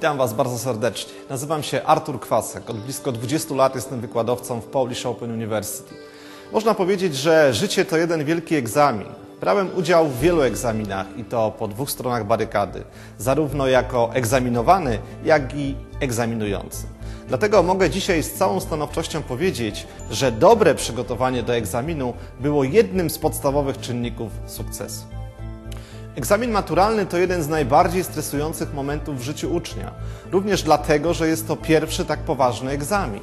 Witam Was bardzo serdecznie. Nazywam się Artur Kwasek. Od blisko 20 lat jestem wykładowcą w Polish Open University. Można powiedzieć, że życie to jeden wielki egzamin. Brałem udział w wielu egzaminach i to po dwóch stronach barykady, zarówno jako egzaminowany, jak i egzaminujący. Dlatego mogę dzisiaj z całą stanowczością powiedzieć, że dobre przygotowanie do egzaminu było jednym z podstawowych czynników sukcesu. Egzamin maturalny to jeden z najbardziej stresujących momentów w życiu ucznia. Również dlatego, że jest to pierwszy tak poważny egzamin.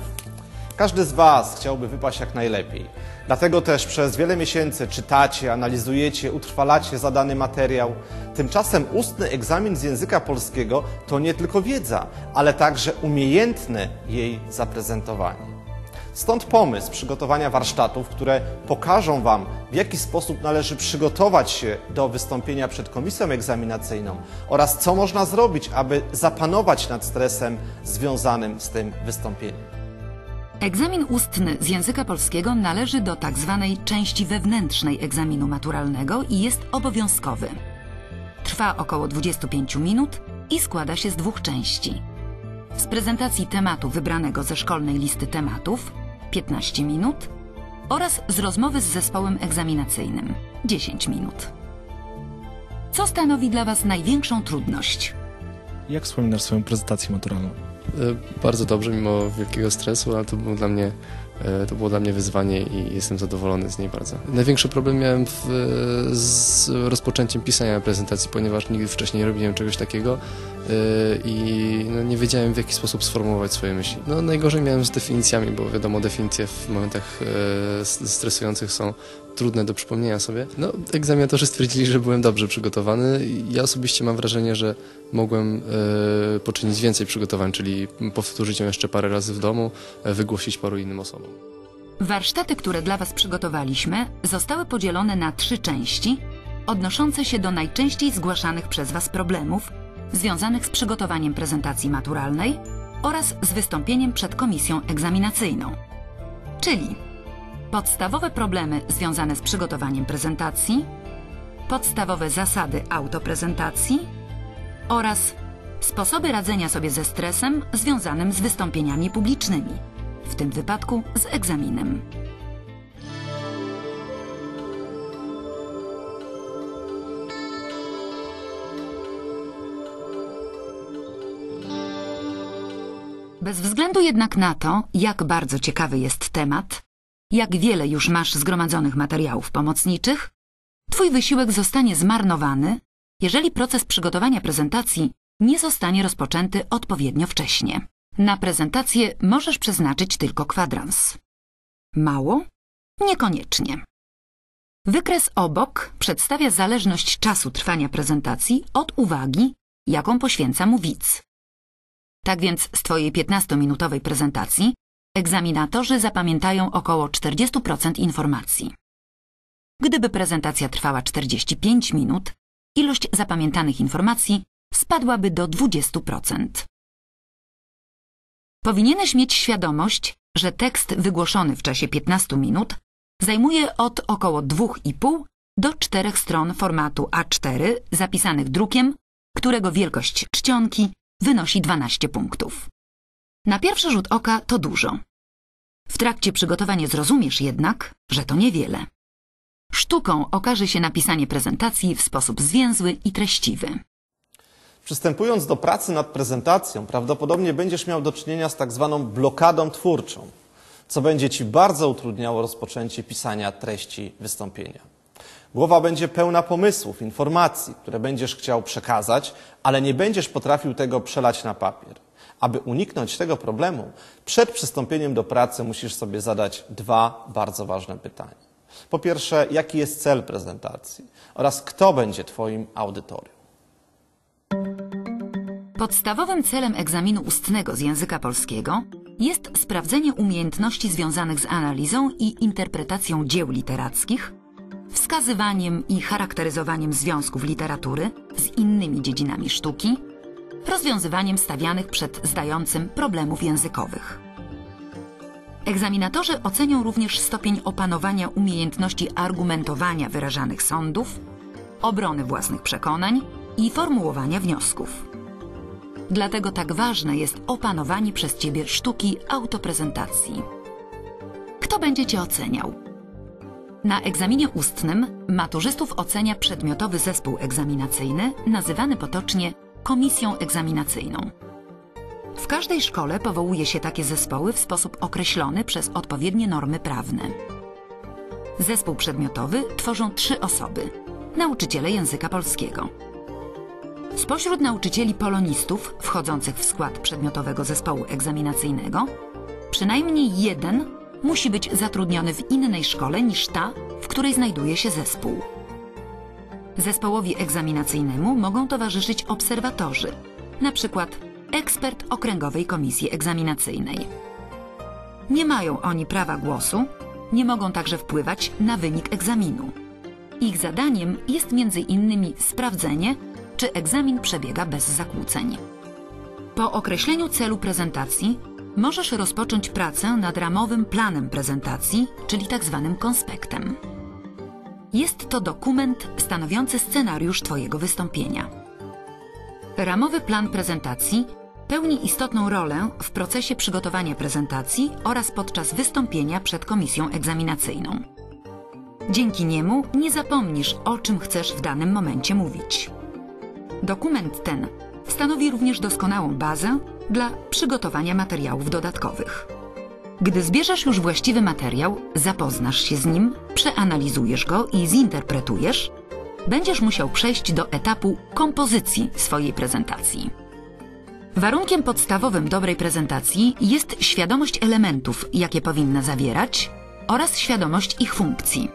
Każdy z Was chciałby wypaść jak najlepiej. Dlatego też przez wiele miesięcy czytacie, analizujecie, utrwalacie zadany materiał. Tymczasem ustny egzamin z języka polskiego to nie tylko wiedza, ale także umiejętne jej zaprezentowanie. Stąd pomysł przygotowania warsztatów, które pokażą Wam, w jaki sposób należy przygotować się do wystąpienia przed komisją egzaminacyjną oraz co można zrobić, aby zapanować nad stresem związanym z tym wystąpieniem. Egzamin ustny z języka polskiego należy do tak zwanej części wewnętrznej egzaminu maturalnego i jest obowiązkowy. Trwa około 25 minut i składa się z dwóch części. Z prezentacji tematu wybranego ze szkolnej listy tematów 15 minut oraz z rozmowy z zespołem egzaminacyjnym 10 minut. Co stanowi dla Was największą trudność? Jak wspominasz swoją prezentację maturalną? E, Bardzo dobrze, mimo wielkiego stresu, ale to było dla mnie, e, to było dla mnie wyzwanie i jestem zadowolony z niej bardzo. Największy problem miałem w, z rozpoczęciem pisania prezentacji, ponieważ nigdy wcześniej nie robiłem czegoś takiego e, i no, nie wiedziałem w jaki sposób sformułować swoje myśli. No, najgorzej miałem z definicjami, bo wiadomo, definicje w momentach stresujących są trudne do przypomnienia sobie. No, egzaminatorzy stwierdzili, że byłem dobrze przygotowany. Ja osobiście mam wrażenie, że mogłem poczynić więcej przygotowań, czyli powtórzyć ją jeszcze parę razy w domu, e, wygłosić paru innym osobom. Warsztaty, które dla Was przygotowaliśmy, zostały podzielone na trzy części, odnoszące się do najczęściej zgłaszanych przez Was problemów związanych z przygotowaniem prezentacji maturalnej oraz z wystąpieniem przed komisją egzaminacyjną. Czyli podstawowe problemy związane z przygotowaniem prezentacji, podstawowe zasady autoprezentacji oraz sposoby radzenia sobie ze stresem związanym z wystąpieniami publicznymi w tym wypadku z egzaminem. Bez względu jednak na to, jak bardzo ciekawy jest temat, jak wiele już masz zgromadzonych materiałów pomocniczych, Twój wysiłek zostanie zmarnowany, jeżeli proces przygotowania prezentacji nie zostanie rozpoczęty odpowiednio wcześnie. Na prezentację możesz przeznaczyć tylko kwadrans. Mało? Niekoniecznie. Wykres obok przedstawia zależność czasu trwania prezentacji od uwagi, jaką poświęca mu widz. Tak więc z Twojej 15-minutowej prezentacji egzaminatorzy zapamiętają około 40% informacji. Gdyby prezentacja trwała 45 minut, ilość zapamiętanych informacji spadłaby do 20%. Powinieneś mieć świadomość, że tekst wygłoszony w czasie 15 minut zajmuje od około 2,5 do 4 stron formatu A4 zapisanych drukiem, którego wielkość czcionki wynosi 12 punktów. Na pierwszy rzut oka to dużo. W trakcie przygotowania zrozumiesz jednak, że to niewiele. Sztuką okaże się napisanie prezentacji w sposób zwięzły i treściwy. Przystępując do pracy nad prezentacją, prawdopodobnie będziesz miał do czynienia z tak zwaną blokadą twórczą, co będzie Ci bardzo utrudniało rozpoczęcie pisania treści wystąpienia. Głowa będzie pełna pomysłów, informacji, które będziesz chciał przekazać, ale nie będziesz potrafił tego przelać na papier. Aby uniknąć tego problemu, przed przystąpieniem do pracy musisz sobie zadać dwa bardzo ważne pytania. Po pierwsze, jaki jest cel prezentacji oraz kto będzie Twoim audytorium. Podstawowym celem egzaminu ustnego z języka polskiego jest sprawdzenie umiejętności związanych z analizą i interpretacją dzieł literackich, wskazywaniem i charakteryzowaniem związków literatury z innymi dziedzinami sztuki, rozwiązywaniem stawianych przed zdającym problemów językowych. Egzaminatorzy ocenią również stopień opanowania umiejętności argumentowania wyrażanych sądów, obrony własnych przekonań i formułowania wniosków. Dlatego tak ważne jest opanowanie przez ciebie sztuki autoprezentacji. Kto będzie cię oceniał? Na egzaminie ustnym maturzystów ocenia przedmiotowy zespół egzaminacyjny, nazywany potocznie komisją egzaminacyjną. W każdej szkole powołuje się takie zespoły w sposób określony przez odpowiednie normy prawne. Zespół przedmiotowy tworzą trzy osoby: nauczyciele języka polskiego. Spośród nauczycieli polonistów wchodzących w skład przedmiotowego zespołu egzaminacyjnego, przynajmniej jeden musi być zatrudniony w innej szkole niż ta, w której znajduje się zespół. Zespołowi egzaminacyjnemu mogą towarzyszyć obserwatorzy, na przykład ekspert Okręgowej Komisji Egzaminacyjnej. Nie mają oni prawa głosu, nie mogą także wpływać na wynik egzaminu. Ich zadaniem jest między innymi sprawdzenie, czy egzamin przebiega bez zakłóceń. Po określeniu celu prezentacji możesz rozpocząć pracę nad ramowym planem prezentacji, czyli tzw. konspektem. Jest to dokument stanowiący scenariusz Twojego wystąpienia. Ramowy plan prezentacji pełni istotną rolę w procesie przygotowania prezentacji oraz podczas wystąpienia przed komisją egzaminacyjną. Dzięki niemu nie zapomnisz, o czym chcesz w danym momencie mówić. Dokument ten stanowi również doskonałą bazę dla przygotowania materiałów dodatkowych. Gdy zbierzesz już właściwy materiał, zapoznasz się z nim, przeanalizujesz go i zinterpretujesz, będziesz musiał przejść do etapu kompozycji swojej prezentacji. Warunkiem podstawowym dobrej prezentacji jest świadomość elementów, jakie powinna zawierać, oraz świadomość ich funkcji.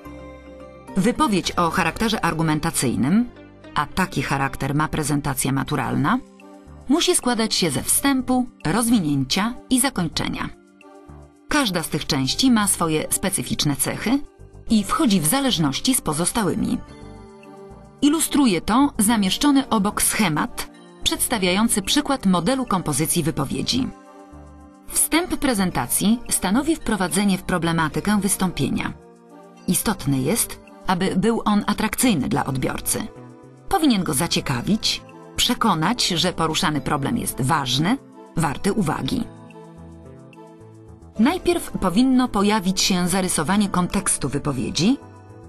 Wypowiedź o charakterze argumentacyjnym, a taki charakter ma prezentacja maturalna, musi składać się ze wstępu, rozwinięcia i zakończenia. Każda z tych części ma swoje specyficzne cechy i wchodzi w zależności z pozostałymi. Ilustruje to zamieszczony obok schemat przedstawiający przykład modelu kompozycji wypowiedzi. Wstęp prezentacji stanowi wprowadzenie w problematykę wystąpienia. Istotne jest, aby był on atrakcyjny dla odbiorcy. Powinien go zaciekawić, przekonać, że poruszany problem jest ważny, warty uwagi. Najpierw powinno pojawić się zarysowanie kontekstu wypowiedzi,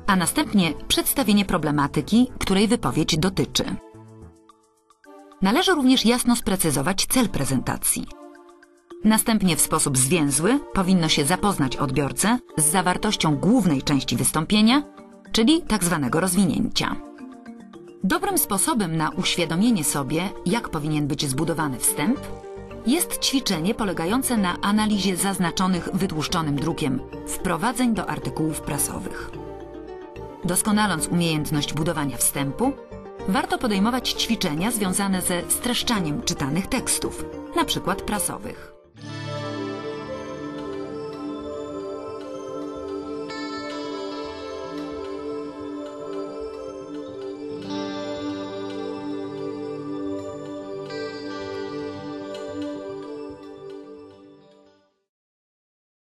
a następnie przedstawienie problematyki, której wypowiedź dotyczy. Należy również jasno sprecyzować cel prezentacji. Następnie w sposób zwięzły powinno się zapoznać odbiorcę z zawartością głównej części wystąpienia, czyli tzw. rozwinięcia. Dobrym sposobem na uświadomienie sobie, jak powinien być zbudowany wstęp, jest ćwiczenie polegające na analizie zaznaczonych wytłuszczonym drukiem wprowadzeń do artykułów prasowych. Doskonaląc umiejętność budowania wstępu, warto podejmować ćwiczenia związane ze streszczaniem czytanych tekstów, przykład prasowych.